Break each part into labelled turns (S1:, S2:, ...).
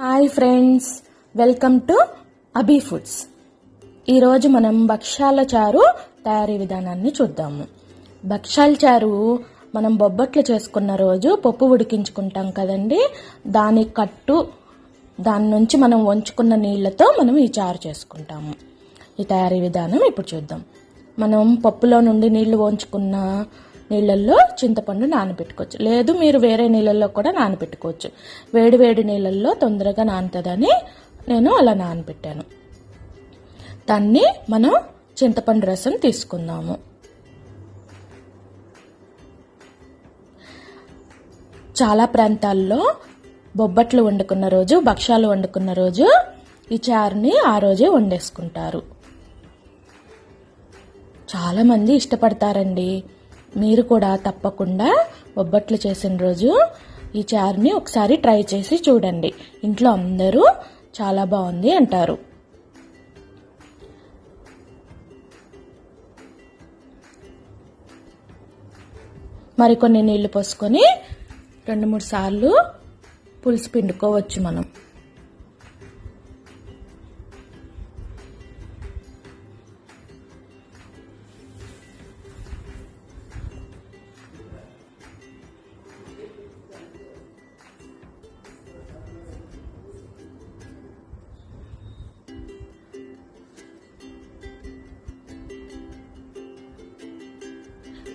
S1: Hi friends welcome to Abi foods. ఈరోజు మనం భక్ష్యాల చారు తయారీ విధానాన్ని చూద్దాము. భక్ష్యాల చారు మనం బొబ్బట్లు చేసుకున్న రోజు పప్పు ఉడికించుకుంటాం కదండి. దాని కట్టు దాని నుంచి మనం వంచుకున్న నీళ్ళతో మనం ఈ చారు చేసుకుంటాము. ఈ తయారీ విధానం ఇప్పుడు చూద్దాం. మనం పప్పులో నుండి నీళ్ళు వంచుకున్న నీళ్ళల్లో చింతపండు నానబెట్టుకోవచ్చు. లేదు మీరు వేరే నీళ్ళల్లో కూడా నానబెట్టుకోవచ్చు. వేడి వేడి నీళ్ళల్లో తొందరగా నానుతుందని నేను అలా నానబెట్టాను. దాన్ని మనం చింతపండు రసం తీసుకుందాము. చాలా ప్రాంతాల్లో బొబ్బట్లు వండుకున్న రోజు భక్ష్యాలు వండుకున్న రోజు ఈ చారుని ఆ రోజే వండేసుకుంటారు. చాలామంది ఇష్టపడతారండి. మీరు కూడా తప్పకుండా బొబ్బట్లు చేసిన రోజు ఈ చారుని ఒకసారి ట్రై చేసి చూడండి. ఇంట్లో అందరూ చాలా బాగుంది అంటారు. మరికొన్ని నీళ్ళు పోసుకొని రెండు మూడు సార్లు పులుసు పిండుకోవచ్చు మనం.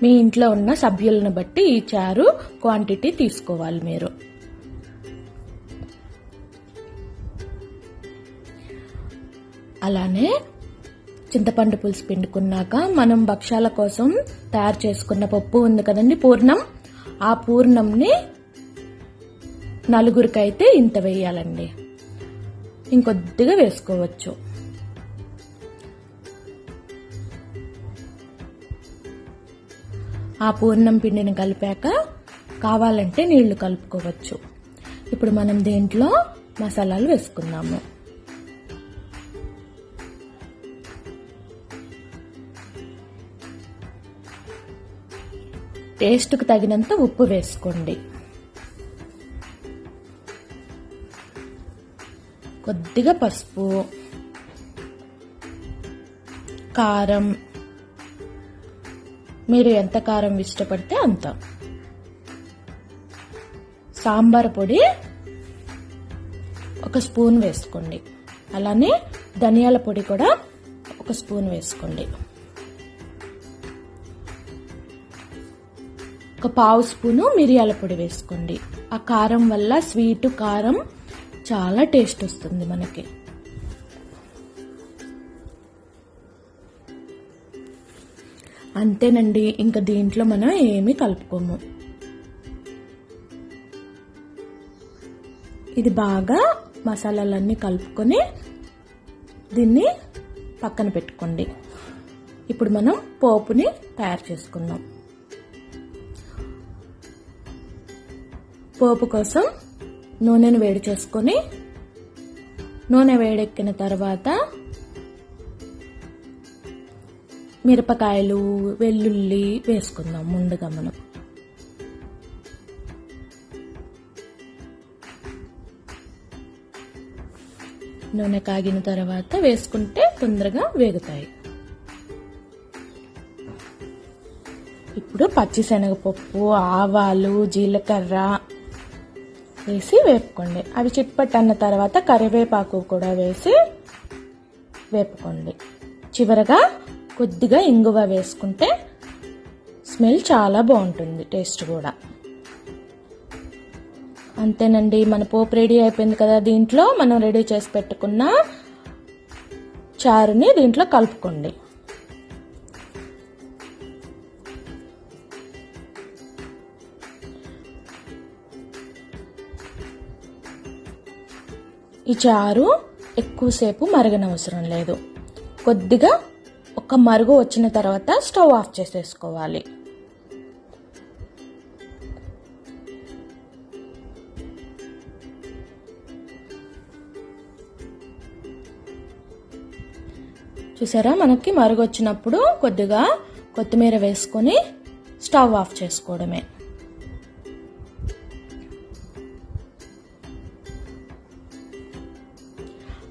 S1: మీ ఇంట్లో ఉన్న సభ్యులను బట్టి ఈ చారు క్వాంటిటీ తీసుకోవాలి మీరు. అలానే చింతపండు పులుసు పిండుకున్నాక మనం భక్ష్యాల కోసం తయారు చేసుకున్న పప్పు ఉంది కదండి పూర్ణం. ఆ పూర్ణంని నలుగురికైతే ఇంత వేయాలండి. ఇంకొద్దిగా వేసుకోవచ్చు. ఆ పూర్ణం పిండిని కలిపాక కావాలంటే నీళ్ళు కలుపుకోవచ్చు. ఇప్పుడు మనం దీంట్లో మసాలాలు వేసుకుందాము. టేస్ట్కు తగినంత ఉప్పు వేసుకోండి. కొద్దిగా పసుపు కారం మీరు ఎంత కారం ఇష్టపడితే అంత. సాంబార్ పొడి ఒక స్పూన్ వేసుకోండి. అలానే ధనియాల పొడి కూడా ఒక స్పూన్ వేసుకోండి. ఒక పావు స్పూను మిరియాల పొడి వేసుకోండి. ఆ కారం వల్ల స్వీట్ కారం చాలా టేస్ట్ వస్తుంది మనకి. అంతేనండి ఇంకా దీంట్లో మనం ఏమీ కలుపుకోము. ఇది బాగా మసాలాలన్నీ కలుపుకొని దీన్ని పక్కన పెట్టుకోండి. ఇప్పుడు మనం పోపుని తయారు చేసుకుందాం. పోపు కోసం నూనెను వేడి చేసుకొని నూనె వేడెక్కిన తర్వాత మిరపకాయలు వెల్లుల్లి వేసుకుందాం ముందుగా మనం. నూనె కాగిన తర్వాత వేసుకుంటే తొందరగా వేగుతాయి. ఇప్పుడు పచ్చిశనగపప్పు ఆవాలు జీలకర్ర వేసి వేపుకోండి. అవి చిట్పట్ అన్న తర్వాత కరివేపాకు కూడా వేసి వేపుకోండి. చివరగా కొద్దిగా ఇంగువ వేసుకుంటే స్మెల్ చాలా బాగుంటుంది టేస్ట్ కూడా. అంతేనండి మన పోపు రెడీ అయిపోయింది కదా. దీంట్లో మనం రెడీ చేసి పెట్టుకున్న చారుని దీంట్లో కలుపుకోండి. ఈ చారు ఎక్కువసేపు మరగనవసరం లేదు. కొద్దిగా ఒక మరుగు వచ్చిన తర్వాత స్టవ్ ఆఫ్ చేసేసుకోవాలి. చూసారా? మనకి మరుగు వచ్చినప్పుడు కొద్దిగా కొత్తిమీర వేసుకొని స్టవ్ ఆఫ్ చేసుకోవడమే.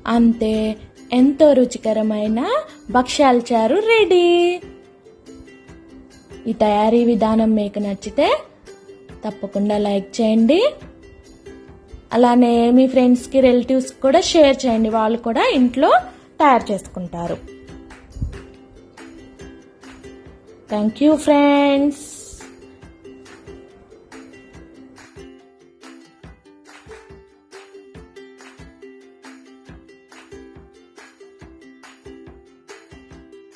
S1: అంతే. ఎంతో రుచికరమైన భక్ష్యాల చారు రెడీ. ఈ తయారీ విధానం మీకు నచ్చితే తప్పకుండా లైక్ చేయండి. అలానే మీ ఫ్రెండ్స్కి రిలేటివ్స్కి కూడా షేర్ చేయండి. వాళ్ళు కూడా ఇంట్లో తయారు చేసుకుంటారు. Thank you friends.